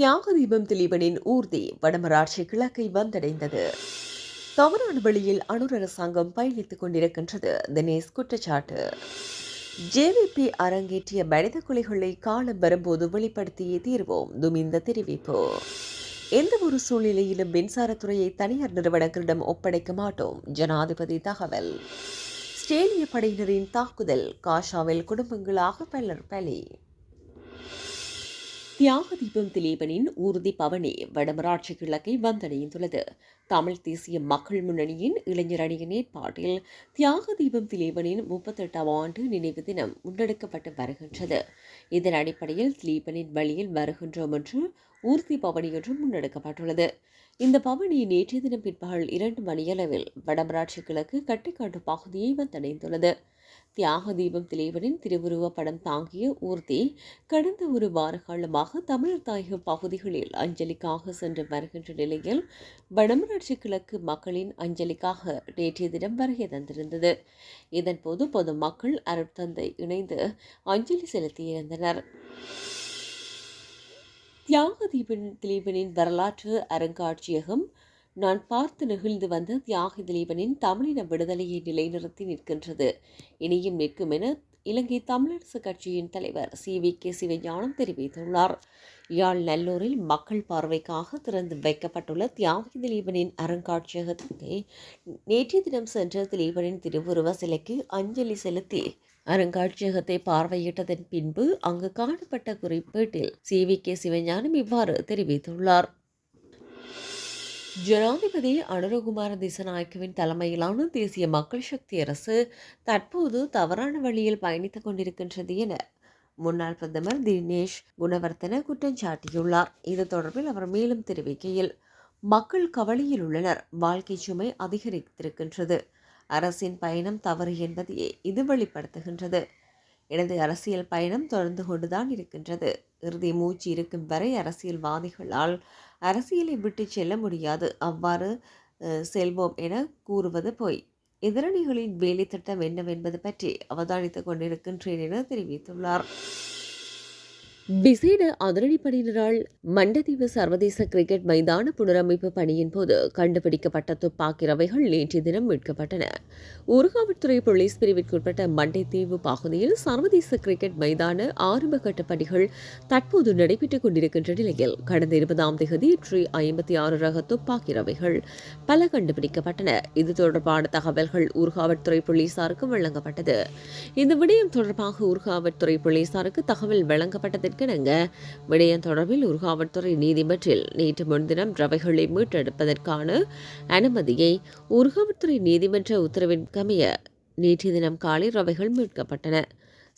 தியாகதீபம் திலீபனின் ஊர்தி வடமராட்சி கிழக்கை வந்தடைந்தது. தவறான வழியில் அனுர் அரசாங்கம் பயணித்துக் கொண்டிருக்கின்றது. தினேஷ் குற்றச்சாட்டு. ஜேவிபி அரங்கேற்றிய மனித கொலைகளை காலம் வரும்போது வெளிப்படுத்தியே தீர்வோம். துமிந்த தெரிவிப்பு. எந்த ஒரு சூழ்நிலையிலும் மின்சாரத்துறையை தனியார் நிறுவனங்களிடம் ஒப்படைக்க மாட்டோம். ஜனாதிபதி தகவல். ஸ்டேலிய படையினரின் தாக்குதல் காஷாவில் குடும்பங்களாக பலர் பலி. தியாக தீபம் திலீபனின் ஊர்தி பவனி வடமராட்சி கிழக்கை வந்தடைந்துள்ளது. தமிழ் தேசிய மக்கள் முன்னணியின் இளைஞர் அணியின் ஏற்பாட்டில் தியாகதீபம் திலீபனின் முப்பத்தெட்டாம் ஆண்டு நினைவு தினம் முன்னெடுக்கப்பட்டு வருகின்றது. இதன் அடிப்படையில் திலீபனின் வழியில் வருகின்றோம் என்று ஊர்தி பவனி என்றும் முன்னெடுக்கப்பட்டுள்ளது. இந்த பவனி நேற்றைய தினம் பிற்பகல் இரண்டு மணியளவில் வடமராட்சி கிழக்கு கட்டிக்காட்டு பகுதியை வந்தடைந்துள்ளது. தியாக தீபம் திலேவனின் திருவுருவ படம் தாங்கிய ஊர்தி கடந்த ஒரு வார காலமாக தமிழர் தாயக பகுதிகளில் அஞ்சலிக்காக சென்று வருகின்ற நிலையில் வடமராட்சி கிழக்கு மக்களின் அஞ்சலிக்காக நேற்றைய தினம் வருகை தந்திருந்தது. இதன்போது பொதுமக்கள் அருட்தந்தை இணைந்து அஞ்சலி செலுத்தியிருந்தனர் தியாக தீபன் திலீபனின் வரலாற்று அருங்காட்சியகம் நான் பார்த்து நெகிழ்ந்து வந்த தியாக திலீபனின் தமிழின விடுதலையை நிலைநிறுத்தி நிற்கின்றது. இனியும் நிற்கும் என இலங்கை தமிழரசு கட்சியின் தலைவர் சி. வி. கே. சிவஞானம் தெரிவித்துள்ளார். யாழ் நல்லூரில் மக்கள் பார்வைக்காக திறந்து வைக்கப்பட்டுள்ள தியாகி திலீபனின் அருங்காட்சியகத்திற்கு நேற்றைய தினம் சென்ற திலீபனின் திருவுருவ சிலைக்கு அஞ்சலி செலுத்தி அருங்காட்சியகத்தை பார்வையிட்டதன் பின்பு அங்கு காணப்பட்ட குறிப்பீட்டில் சி. வி. கே. சிவஞானம் இவ்வாறு தெரிவித்துள்ளார். ஜனாதிபதி அனுரகுமார திசநாயக்கவின் தலைமையிலான தேசிய மக்கள் சக்தி அரசு தற்போது தவறான வழியில் பயணித்துக் கொண்டிருக்கின்றது என முன்னாள் பிரதமர் தினேஷ் குணவர்த்தன குற்றம் சாட்டியுள்ளார். இது தொடர்பில் அவர் மேலும் தெரிவிக்கையில் மக்கள் கவலையில் உள்ளனர். வாழ்க்கை சுமை அதிகரித்திருக்கின்றது. அரசின் பயணம் தவறு என்பதையே இது வெளிப்படுத்துகின்றது. எனது அரசியல் பயணம் தொடர்ந்து கொண்டுதான் இருக்கின்றது. இறுதி மூச்சு இருக்கும் வரை அரசியல்வாதிகளால் அரசியலை விட்டு செல்ல முடியாது. அவ்வாறு செல்வோம் என கூறுவது பொய். எதிரணிகளின் வேலை திட்டம் என்னவென்பது பற்றி அவதானித்துக் கொண்டிருக்கின்றேன் என தெரிவித்துள்ளார். விசேட அதிரடிப்படையினரால் மண்டதீவு சர்வதேச கிரிக்கெட் மைதான புனரமைப்பு பணியின் போது கண்டுபிடிக்கப்பட்ட துப்பாக்கி ரவைகள் நேற்றைய தினம் மீட்கப்பட்டன. ஊர்காவல்துறை போலீஸ் பிரிவிற்குட்பட்ட மண்டைத்தீவு பகுதியில் சர்வதேச கிரிக்கெட் மைதான ஆரம்ப கட்ட பணிகள் தற்போது நடைபெற்றுக் கொண்டிருக்கின்ற நிலையில் கடந்த இருபதாம் தேதி ட்ரீ ஐம்பத்தி ஆறு ரக துப்பாக்கி ரவைகள் பல கண்டுபிடிக்கப்பட்டன. இது தொடர்பான தகவல்கள் ஊர்காவல்துறை போலீசாருக்கு வழங்கப்பட்டது. இந்த விடயம் தொடர்பாக ஊர்காவல்துறை போலீசாருக்கு தகவல் வழங்கப்பட்டது அதற்கிணங்க விடயம் தொடர்பில் ஊர்காவல்துறை நீதிமன்றில் நேற்று முன்தினம் ரவைகளை மீட்டெடுப்பதற்கான அனுமதியை ஊர்காவல்துறை நீதிமன்ற உத்தரவின் கமைய நேற்று தினம் காலை ரவைகள் மீட்கப்பட்டன.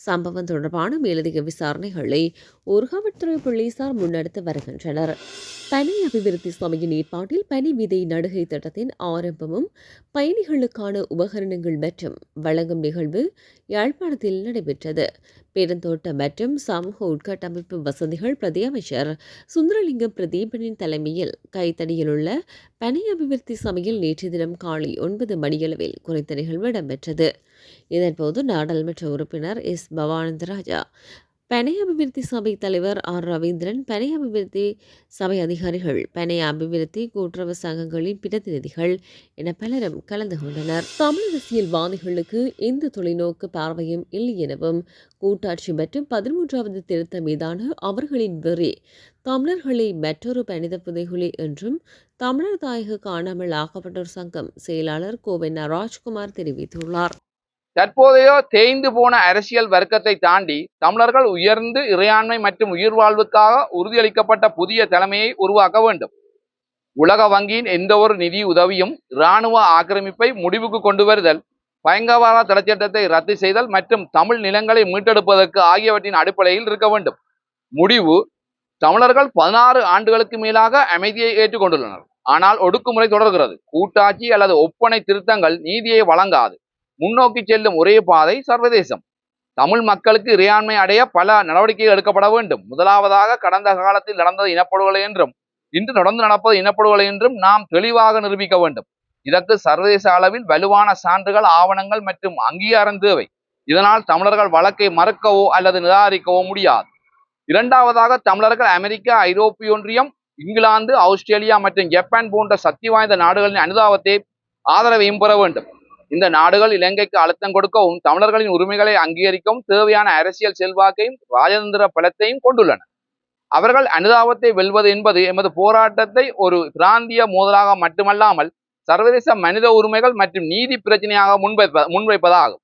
சம்பவம் தொடர்பான மேலதிக விசாரணைகளை ஊர்காவல்துறை போலீசார் முன்னெடுத்து வருகின்றனர். பனி அபிவிருத்தி சபையின் ஏற்பாட்டில் பனி விதை நடுகை திட்டத்தின் ஆரம்பமும் பயணிகளுக்கான உபகரணங்கள் மற்றும் வழங்கும் நிகழ்வு யாழ்ப்பாணத்தில் நடைபெற்றது. பெருந்தோட்டம் மற்றும் சமூக உட்கட்டமைப்பு வசதிகள் பிரதி அமைச்சர் சுந்தரலிங்கம் பிரதீபனின் தலைமையில் கைத்தடியில் உள்ள பனை அபிவிருத்தி சபையில் நேற்று தினம் காலை ஒன்பது மணியளவில் குறித்த நிகழ்வு இடம்பெற்றது. இதன்போது நாடாளுமன்ற உறுப்பினர் எஸ் பவானந்தராஜா பனை அபிவிருத்தி சபை தலைவர் ஆர். ரவீந்திரன் பனை அபிவிருத்தி சபை அதிகாரிகள் பனை அபிவிருத்தி கூட்டுறவு சங்கங்களின் பிரதிநிதிகள் என பலரும் கலந்து கொண்டனர். தமிழ் அரசியல்வாதிகளுக்கு எந்த தொலைநோக்கு பார்வையும் இல்லை எனவும் கூட்டாட்சி மற்றும் பதிமூன்றாவது திருத்தம் மீதான அவர்களின் வெறி தமிழர்களை மற்றொரு பணித புதைகுலி என்றும் தமிழர் தாயக காணாமல் ஆக்கப்பட்டோர் சங்கம் செயலாளர் கோவை ராஜ்குமார் தெரிவித்துள்ளார். தற்போதைய தேய்ந்து போன அரசியல் வர்க்கத்தை தாண்டி தமிழர்கள் உயர்ந்து இறையாண்மை மற்றும் உயிர் வாழ்வுக்காக உறுதியளிக்கப்பட்ட புதிய தலைமையை உருவாக்க வேண்டும். உலக வங்கியின் எந்த ஒரு நிதி உதவியும் இராணுவ ஆக்கிரமிப்பை முடிவுக்கு கொண்டு வருதல் பயங்கரவாத தடைச்சட்டத்தை ரத்து செய்தல் மற்றும் தமிழ் நிலங்களை மீட்டெடுப்பதற்கு ஆகியவற்றின் அடிப்படையில் இருக்க வேண்டும். முடிவு தமிழர்கள் பதினாறு ஆண்டுகளுக்கு மேலாக அமைதியை ஏற்றுக்கொண்டுள்ளனர். ஆனால் ஒடுக்குமுறை தொடர்கிறது. கூட்டாட்சி அல்லது ஒப்பனை திருத்தங்கள் நீதியை வழங்காது. முன்னோக்கி செல்லும் ஒரே பாதை சர்வதேசம். தமிழ் மக்களுக்கு இறையாண்மை அடைய பல நடவடிக்கைகள் எடுக்கப்பட வேண்டும். முதலாவதாக கடந்த காலத்தில் நடந்தது இனப்படுகொலை என்றும் இன்று நடந்து நடப்பது இனப்படுகொலை என்றும் நாம் தெளிவாக நிரூபிக்க வேண்டும். இதற்கு சர்வதேச அளவில் வலுவான சான்றுகள் ஆவணங்கள் மற்றும் அங்கீகாரம் தேவை. இதனால் தமிழர்கள் வழக்கை மறுக்கவோ அல்லது நிராகரிக்கவோ முடியாது. இரண்டாவதாக தமிழர்கள் அமெரிக்கா ஐரோப்பிய ஒன்றியம் இங்கிலாந்து ஆஸ்திரேலியா மற்றும் ஜப்பான் போன்ற சக்தி வாய்ந்த நாடுகளின் அனுதாபத்தை ஆதரவையும் பெற வேண்டும். இந்த நாடுகள் இலங்கைக்கு அழுத்தம் கொடுக்கவும் தமிழர்களின் உரிமைகளை அங்கீகரிக்கவும் தேவையான அரசியல் செல்வாக்கையும் ராஜதந்திர பலத்தையும் கொண்டுள்ளன. அவர்கள் அனுதாபத்தை வெல்வது என்பது எமது போராட்டத்தை ஒரு பிராந்திய மோதலாக மட்டுமல்லாமல் சர்வதேச மனித உரிமைகள் மற்றும் நீதி பிரச்சனையாக முன்வைப்ப முன்வைப்பதாகும்.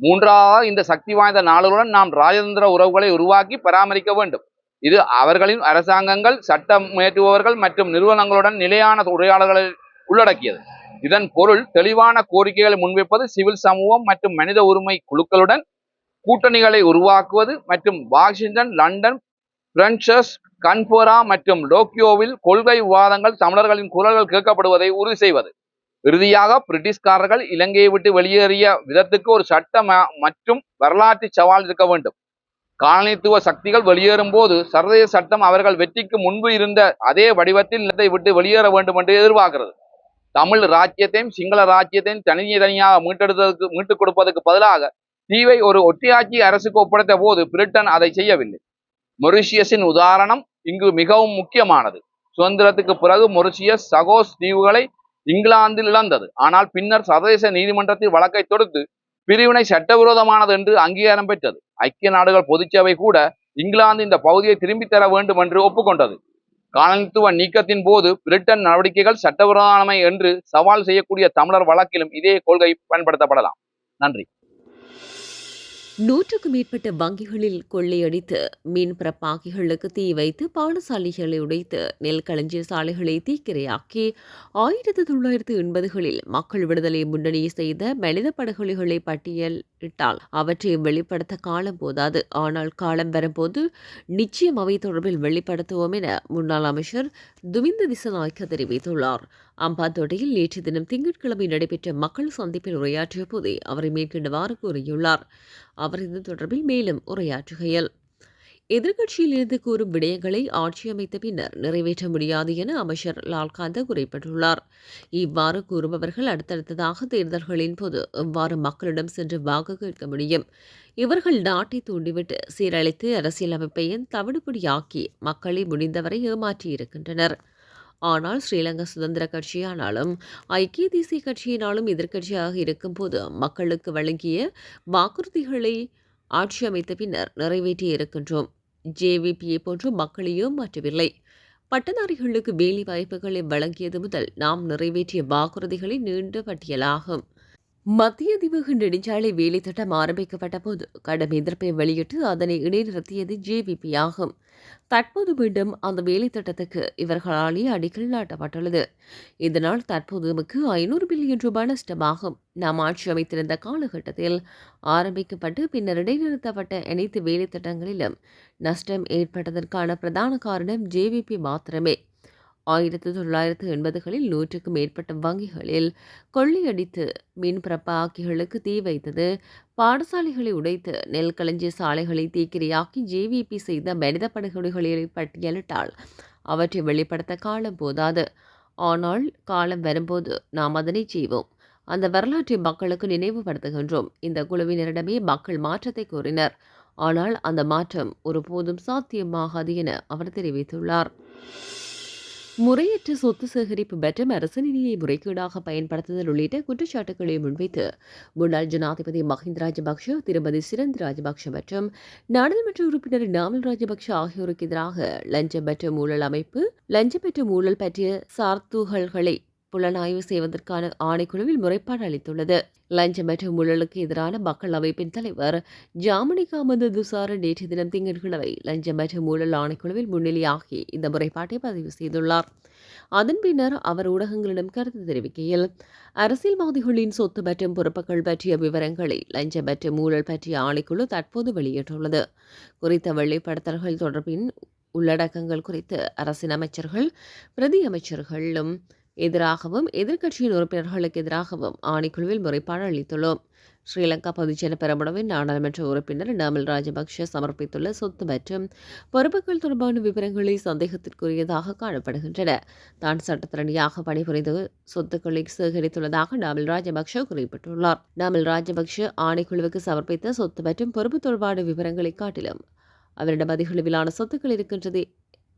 மூன்றாவது இந்த சக்தி வாய்ந்த நாடுகளுடன் நாம் ராஜதந்திர உறவுகளை உருவாக்கி பராமரிக்க வேண்டும். இது அவர்களின் அரசாங்கங்கள் சட்டம் இயற்றுபவர்கள் மற்றும் நிறுவனங்களுடன் நிலையான உரையாடல்களை உள்ளடக்கியது. இதன் பொருள் தெளிவான கோரிக்கைகளை முன்வைப்பது சிவில் சமூகம் மற்றும் மனித உரிமை குழுக்களுடன் கூட்டணிகளை உருவாக்குவது மற்றும் வாஷிங்டன் லண்டன் பிரென்சஸ் கன்போரா மற்றும் டோக்கியோவில் கொள்கை விவாதங்கள் தமிழர்களின் குரல்கள் கேட்கப்படுவதை உறுதி செய்வது. இறுதியாக பிரிட்டிஷ்காரர்கள் இலங்கையை விட்டு வெளியேறிய விதத்துக்கு ஒரு சட்ட மற்றும் வரலாற்று சவால் இருக்க வேண்டும். காலனித்துவ சக்திகள் வெளியேறும் போது சர்வதேச சட்டம் அவர்கள் வெற்றிக்கு முன்பு இருந்த அதே வடிவத்தில் நிலத்தை விட்டு வெளியேற வேண்டும் என்று எதிர்பார்க்கிறது. தமிழ் ராஜ்யத்தையும் சிங்கள ராஜ்யத்தையும் தனி தனியாக மீட்டெடுத்ததுக்கு மீட்டுக் கொடுப்பதற்கு பதிலாக தீவை ஒரு ஒட்டியாட்சி அரசுக்கு ஒப்படைத்த போது பிரிட்டன் அதை செய்யவில்லை. மொரிஷியஸின் உதாரணம் இங்கு மிகவும் முக்கியமானது. சுதந்திரத்துக்கு பிறகு மொரிஷியஸ் சகோஸ் தீவுகளை இங்கிலாந்தில் இழந்தது. ஆனால் பின்னர் சர்வதேச நீதிமன்றத்தில் வழக்கை தொடுத்து பிரிவினை சட்டவிரோதமானது என்று அங்கீகாரம் பெற்றது. ஐக்கிய நாடுகள் பொதுச்சபை கூட இங்கிலாந்து இந்த பகுதியை திரும்பித் தர வேண்டும் என்று ஒப்புக்கொண்டது. காலனித்துவ நீக்கத்தின் போது பிரிட்டன் நடவடிக்கைகள் சட்டவிரோதமானவை என்று சவால் செய்யக்கூடிய தமிழர் வழக்கிலும் இதே கொள்கை பயன்படுத்தப்படலாம். நன்றி. நூற்றுக்கும் மேற்பட்ட வங்கிகளில் கொள்ளையடித்து மீன் பாக்கிகளுக்கு தீ வைத்து பாடசாலைகளை உடைத்து நெல் களஞ்சிய சாலைகளை தீக்கிரையாக்கி ஆயிரத்தி தொள்ளாயிரத்து எண்பதுகளில் மக்கள் விடுதலை முன்னணி செய்த மனித படுகொலைகளை பட்டியல் இட்டால் அவற்றை வெளிப்படுத்த காலம் போதாது. ஆனால் காலம் வரும்போது நிச்சயம் அவை தொடர்பில் வெளிப்படுத்துவோம் என முன்னாள் அமைச்சர் துமிந்த திசநாயக்க தெரிவித்துள்ளார். அம்பாந்தோட்டையில் நேற்று தினம் திங்கட்கிழமை நடைபெற்ற மக்கள் சந்திப்பில் உரையாற்றிய போதே அவரை மேற்கண்டவாறு கூறியுள்ளார். அவர் இது தொடர்பில் மேலும் உரையாற்றுகையில் எதிர்க்கட்சியிலிருந்து கூறும் விடயங்களை ஆட்சி அமைத்த பின்னர் நிறைவேற்ற முடியாது என அமைச்சர் லால்காந்த குறிப்பிட்டுள்ளார். இவ்வாறு கூறுபவர்கள் அடுத்தடுத்ததாக தேர்தல்களின் போது இவ்வாறு மக்களிடம் சென்று வாக்கு கேட்க முடியும்? இவர்கள் நாட்டை தூண்டிவிட்டு சீரழித்து அரசியலமைப்பையும் தவிடுபடியாக்கி மக்களை முடிந்தவரை ஏமாற்றியிருக்கின்றனர் ஆனால் ஸ்ரீலங்கா சுதந்திர கட்சியானாலும் ஐக்கிய தேசிய கட்சியினாலும் எதிர்க்கட்சியாக இருக்கும்போது மக்களுக்கு வழங்கிய வாக்குறுதிகளை ஆட்சி அமைத்த பின்னர் நிறைவேற்றி இருக்கின்றோம். ஜேவிபியை போன்று மக்களையும் மாற்றவில்லை. பட்டதாரிகளுக்கு வேலை வாய்ப்புகளை வழங்கியது முதல் நாம் நிறைவேற்றிய வாக்குறுதிகளின் நீண்ட பட்டியலாகும். மத்திய தீவக நெடுஞ்சாலை வேலை திட்டம் ஆரம்பிக்கப்பட்ட போது கடும் எதிர்ப்பை வெளியிட்டு அதனை இடைநிறுத்தியது ஜேவிபி ஆகும். தற்போது மீண்டும் அந்த வேலை திட்டத்துக்கு இவர்களாலேயே அடிக்கல் நாட்டப்பட்டுள்ளது. இதனால் தற்போது நமக்கு ஐநூறு பில்லியன் ரூபாய் நஷ்டமாகும். நாம் ஆட்சி அமைத்திருந்த காலகட்டத்தில் ஆரம்பிக்கப்பட்டு பின்னர் இடைநிறுத்தப்பட்ட அனைத்து வேலை திட்டங்களிலும் நஷ்டம் ஏற்பட்டதற்கான பிரதான காரணம் ஜேவிபி மாத்திரமே. ஆயிரத்தி தொள்ளாயிரத்து எண்பதுகளில் நூற்றுக்கும் மேற்பட்ட வங்கிகளில் கொள்ளையடித்து மீன் பிறப்பாக்கிகளுக்கு தீ வைத்தது. பாடசாலைகளை உடைத்து நெல் களஞ்சிய சாலைகளை தீக்கிரையாக்கி ஜேவிபி செய்த மனித படுகொலைகளை பட்டியலிட்டால் அவற்றை வெளிப்படுத்த காலம் போதாது. ஆனால் காலம் வரும்போது நாம் அதனை செய்வோம். அந்த வரலாற்றை மக்களுக்கு நினைவுபடுத்துகின்றோம். இந்த குழுவினரிடமே மக்கள் மாற்றத்தை கோரினர் ஆனால் அந்த மாற்றம் ஒருபோதும் சாத்தியமாகாது என அவர் தெரிவித்துள்ளார். முறையற்ற சொத்து சேகரிப்பு மற்றும் அரசு நிதியை முறைகேடாக பயன்படுத்துதல் உள்ளிட்ட குற்றச்சாட்டுகளை முன்வைத்து முன்னாள் ஜனாதிபதி மஹிந்த ராஜபக்ஷ திருமதி சிரந்த் ராஜபக்ஷ மற்றும் நாடாளுமன்ற உறுப்பினர் நாமல் ராஜபக்ஷ ஆகியோருக்கு எதிராக லஞ்சம் பெற்ற ஊழல் அமைப்பு லஞ்சம் பெற்ற ஊழல் பற்றிய சார்த்துகள்களை புலனாய்வு செய்வதற்கான ஆணைக்குழுவில் முறைப்பாடு அளித்துள்ளது. லஞ்சம் மற்றும் ஊழலுக்கு எதிரான மக்கள் அமைப்பின் தலைவர் ஜாமணி காமந்த துசார நேற்று தினம் திங்கட்கிழமை லஞ்சம் மற்றும் ஊழல் ஆணைக்குழுவில் முன்னிலையாகி இந்த முறைப்பாட்டை பதிவு செய்துள்ளார். அதன் பின்னர் அவர் ஊடகங்களிடம் கருத்து தெரிவிக்கையில் அரசியல்வாதிகளின் சொத்து மற்றும் பொறுப்புகள் பற்றிய விவரங்களை லஞ்சம் மற்றும் ஊழல் பற்றிய ஆணைக்குழு தற்போது வெளியிட்டுள்ளது. குறித்த வெளிப்படுத்தல்கள் தொடர்பின் உள்ளடக்கங்கள் குறித்து அரசின் அமைச்சர்கள் பிரதி அமைச்சர்களும் எதிராகவும் எதிர்க்கட்சியின் உறுப்பினர்களுக்கு எதிராகவும் ஆணைக்குழுவில் முறைப்பாடு அளித்துள்ளோம். ஸ்ரீலங்கா பொதுஜன பெரமுனவின் நாடாளுமன்ற உறுப்பினர் நாமல் ராஜபக்ஷ சமர்ப்பித்துள்ள சொத்து மற்றும் பொறுப்புகள் தொடர்பான விவரங்களை சந்தேகத்திற்குரியதாக காணப்படுகின்றன. தான் சட்டத்திறனியாக பணிபுரிந்து சொத்துக்களை சேகரித்துள்ளதாக நாமல் ராஜபக்ஷ குறிப்பிட்டுள்ளார். நாமல் ராஜபக்ஷ ஆணைக்குழுவுக்கு சமர்ப்பித்த சொத்து மற்றும் பொறுப்பு தொடர்பான விவரங்களை காட்டிலும் அவரிடம் அதிகளவிலான சொத்துக்கள் இருக்கின்றது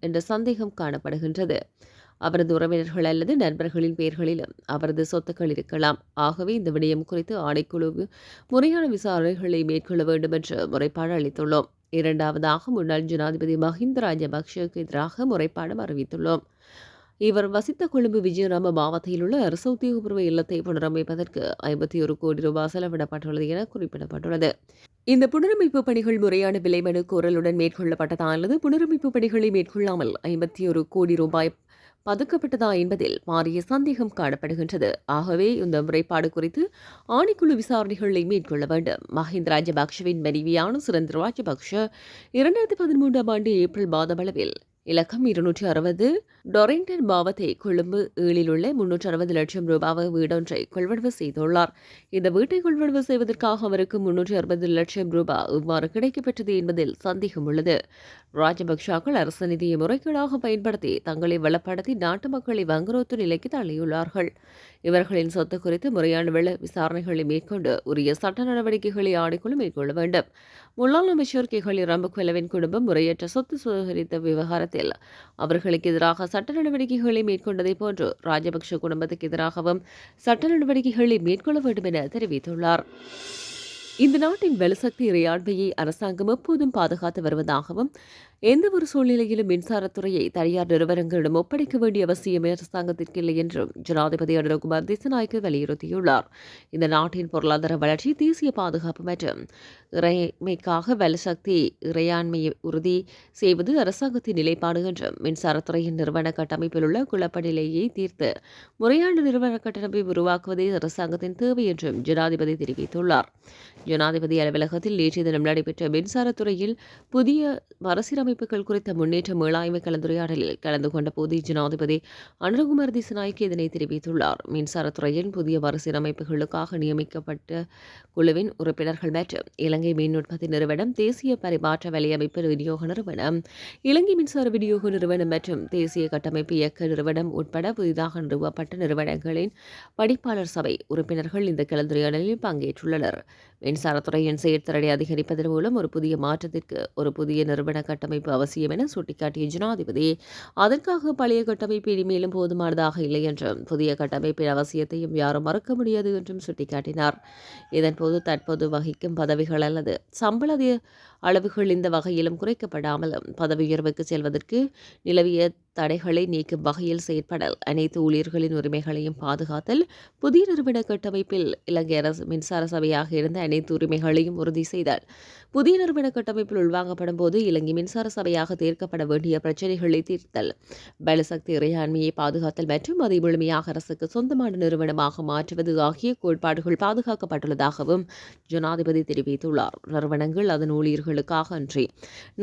என்ற சந்தேகம் காணப்படுகின்றது. அவரது உறவினர்கள் அல்லது நண்பர்களின் பெயர்களிலும் அவரது சொத்துக்கள் இருக்கலாம். ஆகவே இந்த விடயம் குறித்து ஆணைக்குழு முறையான விசாரணைகளை மேற்கொள்ள வேண்டும் என்று முறைப்பாடு அளித்துள்ளோம். இரண்டாவதாக முன்னாள் ஜனாதிபதி மஹிந்த ராஜபக்ஷவுக்கு எதிராக முறைப்பாடும் அறிவித்துள்ளோம். இவர் வசித்த கொழும்பு விஜயராம மாவட்டத்தில் உள்ள அரசு உத்தியோகபூர்வ இல்லத்தை புனரமைப்பதற்கு ஐம்பத்தி ஒரு கோடி ரூபாய் செலவிடப்பட்டுள்ளது என குறிப்பிடப்பட்டுள்ளது. இந்த புனரமைப்பு பணிகள் முறையான விலை மனு கோரலுடன் மேற்கொள்ளப்பட்டதா அல்லது புனரமைப்பு பணிகளை மேற்கொள்ளாமல் ஐம்பத்தி ஒரு கோடி ரூபாய் பதுக்கப்பட்டதா என்பதில் மாறிய சந்தேகம் காணப்படுகின்றது. ஆகவே இந்த முறைப்பாடு குறித்து ஆணைக்குழு விசாரணைகளை மேற்கொள்ள வேண்டும். மஹிந்த ராஜபக்ஷவின் மனைவியான சுரேந்திர ராஜபக்ஷ இரண்டாயிரத்தி பதிமூன்றாம் ஆண்டு ஏப்ரல் மாதமளவில் இலக்கம் இருநூற்றி அறுபது டொரிங்டன் மாவத்தை கொழும்பு ஏழில் உள்ள முன்னூற்றி அறுபது லட்சம் ரூபாய் வீடொன்றை கொள்வனவு செய்துள்ளார். இந்த வீட்டை கொள்வனவு செய்வதற்காக அவருக்கு முன்னூற்றி அறுபது லட்சம் ரூபாய் இவ்வாறு கிடைக்கப்பெற்றது என்பதில் சந்தேகம் உள்ளது. ராஜபக்ஷாக்கள் அரசு நிதியை முறைகேடாக பயன்படுத்தி தங்களை வளப்படுத்தி நாட்டு மக்களை வங்குரோத்து நிலைக்கு தள்ளியுள்ளார்கள். இவர்களின் சொத்து குறித்து முறையான வெள்ள விசாரணைகளை மேற்கொண்டு உரிய சட்ட நடவடிக்கைகளை ஆணைக்குழு மேற்கொள்ள வேண்டும். முன்னாள் அமைச்சர் கேகலி ரம்புக்வெலவின் குடும்பம் முறையற்ற சொத்து சுதகரித்த விவகாரத்தில் அவர்களுக்கு எதிராக சட்ட நடவடிக்கைகளை மேற்கொண்டதை போன்று ராஜபக்ஷ குடும்பத்துக்கு எதிராகவும் சட்ட நடவடிக்கைகளை மேற்கொள்ள வேண்டும் என தெரிவித்துள்ளார். இந்த நாட்டின் வலுசக்தி இறையாண்மையை அரசாங்கம் எப்போதும் பாதுகாத்து வருவதாகவும் எந்த ஒரு சூழ்நிலையிலும் மின்சாரத்துறையை தனியார் நிறுவனங்களிடம் ஒப்படைக்க வேண்டிய அவசியம் அரசாங்கத்திற்கு இல்லை என்றும் ஜனாதிபதி அனுரகுமார் திசநாயக்கு வலியுறுத்தியுள்ளார். இந்த நாட்டின் பொருளாதார வளர்ச்சி தேசிய பாதுகாப்பு மற்றும் இறைமைக்காக வலுசக்தி இறையாண்மையை உறுதி செய்வது அரசாங்கத்தின் நிலைப்பாடு என்றும் மின்சாரத்துறையின் நிறுவன கட்டமைப்பில் உள்ள குழப்ப நிலையை தீர்த்து முறையான நிறுவன கட்டமைப்பை உருவாக்குவதே அரசாங்கத்தின் தேவை என்றும் ஜனாதிபதி தெரிவித்துள்ளார். ஜனாதிபதி அலுவலகத்தில் நேற்றைய தினம் நடைபெற்ற மின்சாரத்துறையில் புதிய மறுசீரமைப்புகள் குறித்த முன்னேற்ற மேலாய்மை கலந்துரையாடலில் கலந்து கொண்ட போது ஜனாதிபதி அனுரகுமார் திசநாய்க்கு இதனை தெரிவித்துள்ளார். மின்சாரத்துறையின் புதிய மறுசீரமைப்புகளுக்காக நியமிக்கப்பட்ட குழுவின் உறுப்பினர்கள் மற்றும் இலங்கை மின் உற்பத்தி நிறுவனம் தேசிய பரிமாற்ற வலையமைப்பு விநியோக நிறுவனம் இலங்கை மின்சார விநியோக நிறுவனம் மற்றும் தேசிய கட்டமைப்பு இயக்க நிறுவனம் உட்பட புதிதாக நிறுவப்பட்ட நிறுவனங்களின் படிப்பாளர் சபை உறுப்பினர்கள் இந்த கலந்துரையாடலில் பங்கேற்றுள்ளனர். மின்சாரத்துறையின் செயற்திறனை அதிகரிப்பதன் மூலம் ஒரு புதிய மாற்றத்திற்கு ஒரு புதிய நிறுவன கட்டமைப்பு அவசியம் என சுட்டிக்காட்டிய ஜனாதிபதி அதற்காக பழைய கட்டமைப்பு இனிமேலும் போதுமானதாக இல்லை என்றும் புதிய கட்டமைப்பின் அவசியத்தையும் யாரும் மறக்க முடியாது என்றும் சுட்டிக்காட்டினார். இதன்போது தற்போது வகிக்கும் பதவிகள் அல்லது சம்பள அளவுகள் இந்த வகையிலும் குறைக்கப்படாமலும் பதவி உயர்வுக்கு செல்வதற்கு நிலவிய தடைகளை நீக்கும் வகையில் செயற்படல். அனைத்து ஊழியர்களின் உரிமைகளையும் பாதுகாத்தல். புதிய நிறுவன கட்டமைப்பில் இலங்கை அரசு மின்சார சபையாக இருந்த அனைத்து உரிமைகளையும் உறுதி செய்தல் புதிய நிறுவன கட்டமைப்பில் உள்வாங்கப்படும் போது இலங்கை மின்சார சபையாக தீர்க்கப்பட வேண்டிய பிரச்சினைகளை தீர்த்தல். பலசக்தி இறையாண்மையை பாதுகாத்தல் மற்றும் அதை முழுமையாக அரசுக்கு சொந்தமான நிறுவனமாக மாற்றுவது ஆகிய கோட்பாடுகள் பாதுகாக்கப்பட்டுள்ளதாகவும் ஜனாதிபதி தெரிவித்துள்ளார். நிறுவனங்கள் அதன் ஊழியர்களுக்காக அன்றி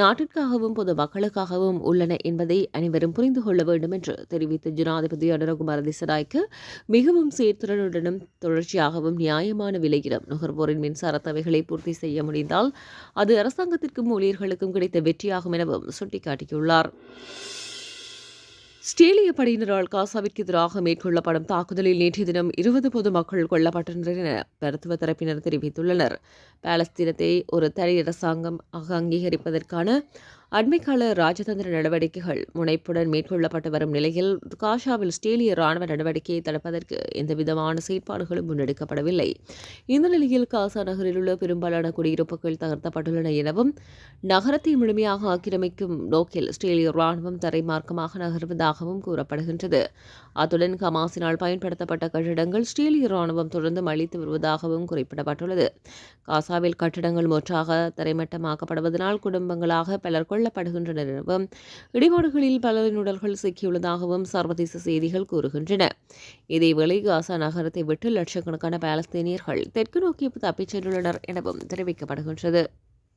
நாட்டிற்காகவும் பொது மக்களுக்காகவும் உள்ளன என்பதை அனைவரும் புரிந்து கொள்ள வேண்டும் என்று தெரிவித்த ஜனாதிபதி அனுரகுமார திசநாய்க்கு மிகவும் சீர்திறனுடனும் தொடர்ச்சியாகவும் நியாயமான விலையிலும் நுகர்வோரின் மின்சார தேவைகளை பூர்த்தி செய்ய முடிந்தால் அது அரசாங்கத்திற்கும் ஊழியர்களுக்கும் கிடைத்த வெற்றியாகும் எனவும் சுட்டிக்காட்டியுள்ளார். ஸ்டேலிய படையினரால் காசாவிற்கு எதிராக மேற்கொள்ளப்படும் தாக்குதலில் நேற்றைய தினம் இருபது பொதுமக்கள் கொல்லப்பட்டனர் என மருத்துவ தரப்பினர் தெரிவித்துள்ளனர். பாலஸ்தீனத்தை ஒரு தனி அரசாங்கம் அங்கீகரிப்பதற்கான அண்மைக்கால ராஜதந்திர நடவடிக்கைகள் முனைப்புடன் மேற்கொள்ளப்பட்டு வரும் நிலையில் காஷாவில் ஸ்டேலிய ராணுவ நடவடிக்கையை தடுப்பதற்கு எந்தவிதமான செயற்பாடுகளும் முன்னெடுக்கப்படவில்லை. இந்த நிலையில் காசா நகரில் உள்ள பெரும்பாலான குடியிருப்புகள் தகர்த்தப்பட்டுள்ளன எனவும் நகரத்தை முழுமையாக ஆக்கிரமிக்கும் நோக்கில் ஸ்டேலிய ராணுவம் தரைமார்க்கமாக நகர்வதாகவும் கூறப்படுகின்றது. அத்துடன் கமாசினால் பயன்படுத்தப்பட்ட கட்டிடங்கள் ஸ்டேலிய ராணுவம் தொடர்ந்து அளித்து வருவதாகவும் குறிப்பிடப்பட்டுள்ளது. காசாவில் கட்டிடங்கள் முற்றாக தரைமட்டமாக்கப்படுவதனால் குடும்பங்களாக பலர் கொல்லப்படுகின்றனர் எனவும் இடிபாடுகளில் பலரின் உடல்கள் சிக்கியுள்ளதாகவும் சர்வதேச செய்திகள் கூறுகின்றன. இதேவேளை காசா நகரத்தை விட்டு லட்சக்கணக்கான பாலஸ்தீனியர்கள் தெற்கு நோக்கி தப்பிச் சென்றுள்ளனர் எனவும் தெரிவிக்கப்படுகின்றது.